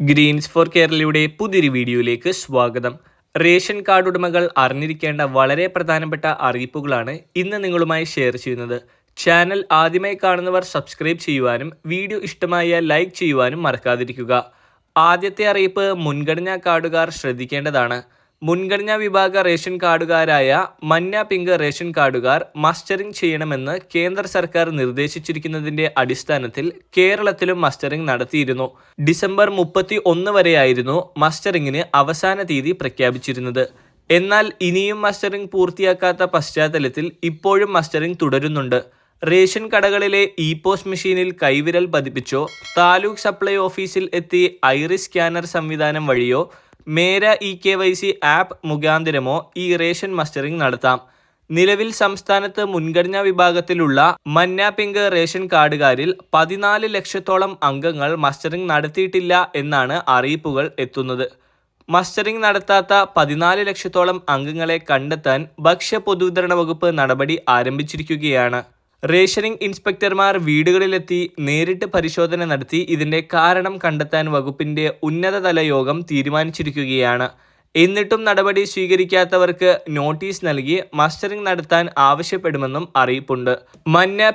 Green's four കേരളയുടെ പുതിയൊരു വീഡിയോയിലേക്ക് സ്വാഗതം. റേഷൻ കാർഡ് ഉടമകൾ അറിഞ്ഞിരിക്കേണ്ട വളരെ പ്രധാനപ്പെട്ട അറിയിപ്പുകളാണ് ഇന്ന് നിങ്ങളുമായി ഷെയർ ചെയ്യുന്നത്. ചാനൽ ആദ്യമായി കാണുന്നവർ സബ്സ്ക്രൈബ് ചെയ്യുവാനും വീഡിയോ ഇഷ്ടമായ ലൈക്ക് ചെയ്യുവാനും മറക്കാതിരിക്കുക. ആദ്യത്തെ അറിയിപ്പ് മുൻഗണനാ കാർഡുകാർ ശ്രദ്ധിക്കേണ്ടതാണ്. മുൻഗണനാ വിഭാഗ റേഷൻ കാർഡുകാരായ മഞ്ഞ പിങ്ക് റേഷൻ കാർഡുകാർ മസ്റ്ററിംഗ് ചെയ്യണമെന്ന് കേന്ദ്ര സർക്കാർ നിർദ്ദേശിച്ചിരിക്കുന്നതിന്റെ അടിസ്ഥാനത്തിൽ കേരളത്തിലും മസ്റ്ററിംഗ് നടത്തിയിരുന്നു. ഡിസംബർ മുപ്പത്തി ഒന്ന് വരെയായിരുന്നു മസ്റ്ററിംഗിന് അവസാന തീയതി പ്രഖ്യാപിച്ചിരുന്നത്. എന്നാൽ ഇനിയും മസ്റ്ററിംഗ് പൂർത്തിയാക്കാത്ത പശ്ചാത്തലത്തിൽ ഇപ്പോഴും മസ്റ്ററിംഗ് തുടരുന്നുണ്ട്. റേഷൻ കടകളിലെ ഇ പോസ്റ്റ് മെഷീനിൽ കൈവിരൽ പതിപ്പിച്ചോ താലൂക്ക് സപ്ലൈ ഓഫീസിൽ എത്തി ഐറിസ് സ്കാനർ സംവിധാനം വഴിയോ Mera e K Y C app മുഖാന്തിരമോ ഈ റേഷൻ മസ്റ്ററിംഗ് നടത്താം. നിലവിൽ സംസ്ഥാനത്ത് മുൻഗണനാ വിഭാഗത്തിലുള്ള മന്നാപിങ്ക് റേഷൻ കാർഡുകാരിൽ പതിനാല് ലക്ഷത്തോളം അംഗങ്ങൾ മസ്റ്ററിംഗ് നടത്തിയിട്ടില്ല എന്നാണ് അറിയിപ്പുകൾ എത്തുന്നത്. മസ്റ്ററിംഗ് നടത്താത്ത പതിനാല് ലക്ഷത്തോളം അംഗങ്ങളെ കണ്ടെത്താൻ ഭക്ഷ്യ പൊതുവിതരണ വകുപ്പ് നടപടി ആരംഭിച്ചിരിക്കുകയാണ്. റേഷനിംഗ് ഇൻസ്പെക്ടർമാർ വീടുകളിലെത്തി നേരിട്ട് പരിശോധന നടത്തി ഇതിന്റെ കാരണം കണ്ടെത്താൻ വകുപ്പിന്റെ ഉന്നതതല യോഗം തീരുമാനിച്ചിരിക്കുകയാണ്. എന്നിട്ടും നടപടി സ്വീകരിക്കാത്തവർക്ക് നോട്ടീസ് നൽകി മസ്റ്ററിംഗ് നടത്താൻ ആവശ്യപ്പെടുമെന്നും അറിയിപ്പുണ്ട്.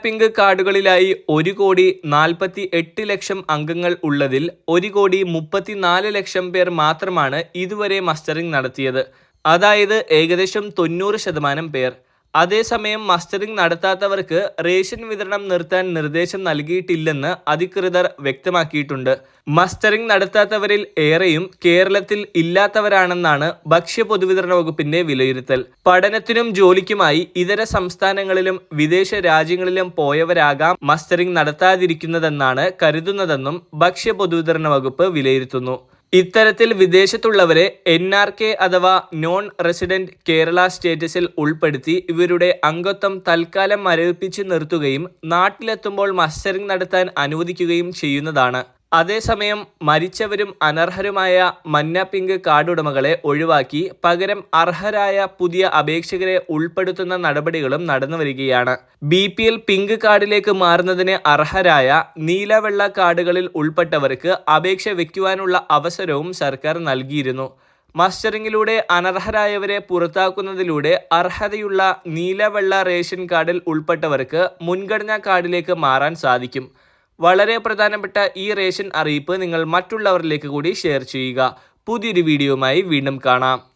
പിങ്ക് കാർഡുകളിലായി ഒരു കോടി നാൽപ്പത്തി എട്ട് ലക്ഷം അംഗങ്ങൾ ഉള്ളതിൽ ഒരു കോടി മുപ്പത്തിനാല് ലക്ഷം പേർ മാത്രമാണ് ഇതുവരെ മസ്റ്ററിംഗ് നടത്തിയത്. അതായത് ഏകദേശം തൊണ്ണൂറ് ശതമാനം പേർ. അതേസമയം മസ്റ്ററിംഗ് നടത്താത്തവർക്ക് റേഷൻ വിതരണം നിർത്താൻ നിർദ്ദേശം നൽകിയിട്ടില്ലെന്ന് അധികൃതർ വ്യക്തമാക്കിയിട്ടുണ്ട്. മസ്റ്ററിംഗ് നടത്താത്തവരിൽ ഏറെയും കേരളത്തിൽ ഇല്ലാത്തവരാണെന്നാണ് ഭക്ഷ്യ പൊതുവിതരണ വകുപ്പിന്റെ വിലയിരുത്തൽ. പഠനത്തിനും ജോലിക്കുമായി ഇതര സംസ്ഥാനങ്ങളിലും വിദേശ രാജ്യങ്ങളിലും പോയവരാകാം മസ്റ്ററിംഗ് നടത്താതിരിക്കുന്നതെന്നാണ് കരുതുന്നതെന്നും ഭക്ഷ്യ പൊതുവിതരണ വകുപ്പ് വിലയിരുത്തുന്നു. ഇത്തരത്തിൽ വിദേശത്തുള്ളവരെ എൻ ആർ കെ അഥവാ നോൺ റെസിഡന്റ് കേരള സ്റ്റേറ്റസിൽ ഉൾപ്പെടുത്തി ഇവരുടെ അംഗത്വം തൽക്കാലം മരവിപ്പിച്ച് നിർത്തുകയും നാട്ടിലെത്തുമ്പോൾ മസ്റ്ററിംഗ് നടത്താൻ അനുവദിക്കുകയും ചെയ്യുന്നതാണ്. അതേസമയം മരിച്ചവരും അനർഹരുമായ മഞ്ഞ പിങ്ക് കാർഡുടമകളെ ഒഴിവാക്കി പകരം അർഹരായ പുതിയ അപേക്ഷകരെ ഉൾപ്പെടുത്തുന്ന നടപടികളും നടന്നു വരികയാണ് ബി പി എൽ പിങ്ക് കാർഡിലേക്ക് മാറുന്നതിന് അർഹരായ നീലവെള്ള കാർഡുകളിൽ ഉൾപ്പെട്ടവർക്ക് അപേക്ഷ വയ്ക്കുവാനുള്ള അവസരവും സർക്കാർ നൽകിയിരുന്നു. മസ്റ്ററിംഗിലൂടെ അനർഹരായവരെ പുറത്താക്കുന്നതിലൂടെ അർഹതയുള്ള നീലവെള്ള റേഷൻ കാർഡിൽ ഉൾപ്പെട്ടവർക്ക് മുൻഗണനാ കാർഡിലേക്ക് മാറാൻ സാധിക്കും. വളരെ പ്രധാനപ്പെട്ട ഈ റേഷൻ അറിയിപ്പ് നിങ്ങൾ മറ്റുള്ളവരിലേക്ക് കൂടി ഷെയർ ചെയ്യുക. പുതിയൊരു വീഡിയോയുമായി വീണ്ടും കാണാം.